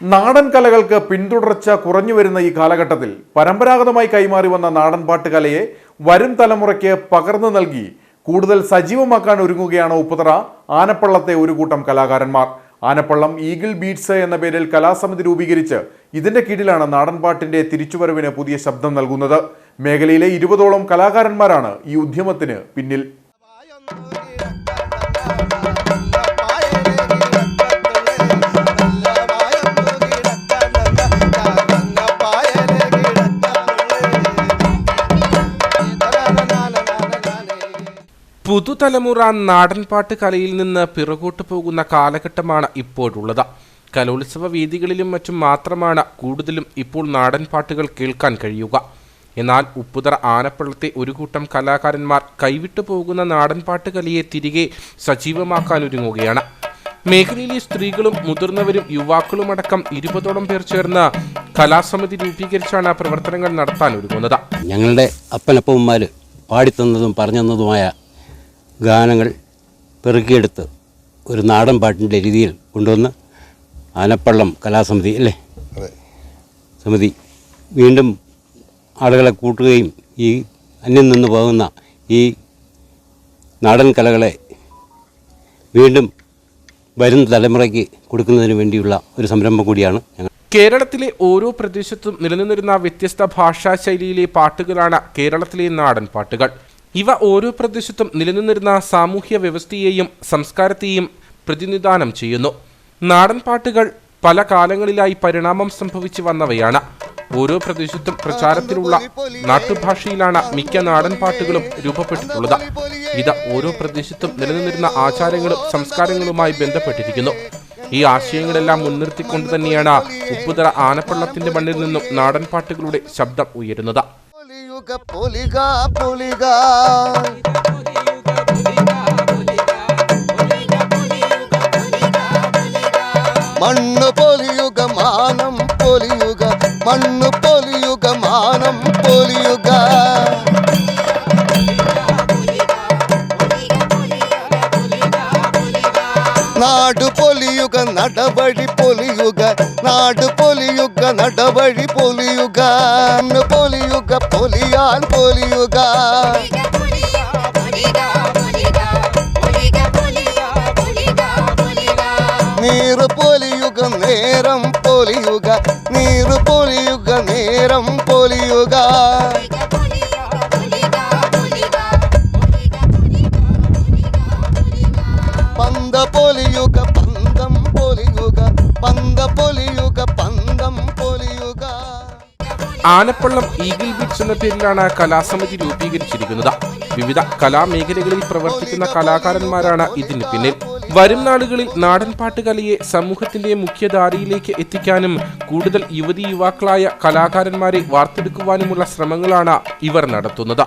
നാടൻ കലകൾക്ക് പിന്തുടർച്ച കുറഞ്ഞു വരുന്ന ഈ കാലഘട്ടത്തിൽ പരമ്പരാഗതമായി കൈമാറി വന്ന നാടൻ പാട്ട് കലയെ വരും തലമുറയ്ക്ക് പകർന്നു നൽകി കൂടുതൽ സജീവമാക്കാൻ ഒരുങ്ങുകയാണ് ഉപ്പുതറ ആനപ്പള്ളത്തെ ഒരു കൂട്ടം കലാകാരന്മാർ. ആനപ്പള്ളം ഈഗിൾ ബീറ്റ്സ് എന്ന പേരിൽ കലാസമിതി രൂപീകരിച്ച് ഇതിന്റെ കീഴിലാണ് നാടൻപാട്ടിന്റെ തിരിച്ചുവരവിന് പുതിയ ശബ്ദം നൽകുന്നത്. മേഖലയിലെ ഇരുപതോളം കലാകാരന്മാരാണ് ഈ ഉദ്യമത്തിന് പിന്നിൽ. പുതുതലമുറ നാടൻപാട്ട് കലയിൽ നിന്ന് പിറകോട്ട് പോകുന്ന കാലഘട്ടമാണ് ഇപ്പോഴുള്ളത്. കലോത്സവ വേദികളിലും മറ്റും മാത്രമാണ് കൂടുതലും ഇപ്പോൾ നാടൻപാട്ടുകൾ കേൾക്കാൻ കഴിയുക. എന്നാൽ ഉപ്പുതറ ആനപ്പള്ളത്തെ ഒരു കൂട്ടം കലാകാരന്മാർ കൈവിട്ടു പോകുന്ന നാടൻപാട്ട് കലയെ തിരികെ സജീവമാക്കാൻ ഒരുങ്ങുകയാണ്. മേഖലയിലെ സ്ത്രീകളും മുതിർന്നവരും യുവാക്കളുമടക്കം ഇരുപതോളം പേർ ചേർന്ന് കലാസമിതി രൂപീകരിച്ചാണ് പ്രവർത്തനങ്ങൾ നടത്താൻ ഒരുങ്ങുന്നത്. ഞങ്ങളുടെ അപ്പനപ്പന്മാർ പാടിത്തന്നതും പറഞ്ഞതുമായ ഗാനങ്ങൾ പെറുക്കിയെടുത്ത് ഒരു നാടൻ പാട്ടിന്റെ രീതിയിൽ കൊണ്ടുവന്ന് ആനപ്പള്ളം കലാസമിതി അല്ലേ? സമിതി വീണ്ടും ആളുകളെ കൂട്ടുകയും ഈ അന്യം നിന്ന് പോകുന്ന ഈ നാടൻ കലകളെ വീണ്ടും വരും തലമുറയ്ക്ക് കൊടുക്കുന്നതിന് വേണ്ടിയുള്ള ഒരു സംരംഭം കൂടിയാണ് ഞങ്ങൾ. കേരളത്തിലെ ഓരോ പ്രദേശത്തും നിലനിന്നിരുന്ന വ്യത്യസ്ത ഭാഷാ ശൈലിയിലെ പാട്ടുകളാണ് കേരളത്തിലെ നാടൻ പാട്ടുകൾ. ഇവ ഓരോ പ്രദേശത്തും നിലനിന്നിരുന്ന സാമൂഹ്യ വ്യവസ്ഥയെയും സംസ്കാരത്തെയും പ്രതിനിധാനം ചെയ്യുന്നു. നാടൻ പാട്ടുകൾ പല കാലങ്ങളിലായി പരിണാമം സംഭവിച്ചു വന്നവയാണ്. ഓരോ പ്രദേശത്തും പ്രചാരത്തിലുള്ള നാട്ടുഭാഷയിലാണ് മിക്ക നാടൻ പാട്ടുകളും രൂപപ്പെട്ടിട്ടുള്ളത്. ഇത് ഓരോ പ്രദേശത്തും നിലനിന്നിരുന്ന ആചാരങ്ങളും സംസ്കാരങ്ങളുമായി ബന്ധപ്പെട്ടിരിക്കുന്നു. ഈ ആശയങ്ങളെല്ലാം മുൻനിർത്തിക്കൊണ്ട് തന്നെയാണ് ഉപ്പുതറ ആനപ്പള്ളത്തിന്റെ മണ്ണിൽ നിന്നും നാടൻ പാട്ടുകളുടെ ശബ്ദം ഉയരുന്നത്. പൊലിയുക പൊലിക പൊലിക മണ്ണ് പൊലിയുക മാനം പൊലിയുക മണ്ണ് പൊലിയുക മാനം പൊലിയുക നാട് പൊലിയുക നടവഴി പൊലിയുക നാട് പൊലിയുക നടവഴി പൊലിയുക മണ്ണ് പൊലിയുക പൊലിയാൻ പൊലിയുക നീറ് പൊലിയുക നേരം പൊലിയുക നീറ് പൊലിയുക നേരം പന്ത പൊലിയുക പന്തം പൊലിയുക. ആനപ്പള്ളം ഈഗിൾ ബീച്ച് എന്ന പേരിലാണ് കലാസമിതി രൂപീകരിച്ചിരിക്കുന്നത്. വിവിധ കലാമേഖലകളിൽ പ്രവർത്തിക്കുന്ന കലാകാരന്മാരാണ് ഇതിന് പിന്നിൽ. വരും നാളുകളിൽ നാടൻപാട്ട് കലയെ സമൂഹത്തിന്റെ മുഖ്യധാരയിലേക്ക് എത്തിക്കാനും കൂടുതൽ യുവതി യുവാക്കളായ കലാകാരന്മാരെ വാർത്തെടുക്കുവാനുമുള്ള ശ്രമങ്ങളാണ് ഇവർ നടത്തുന്നത്.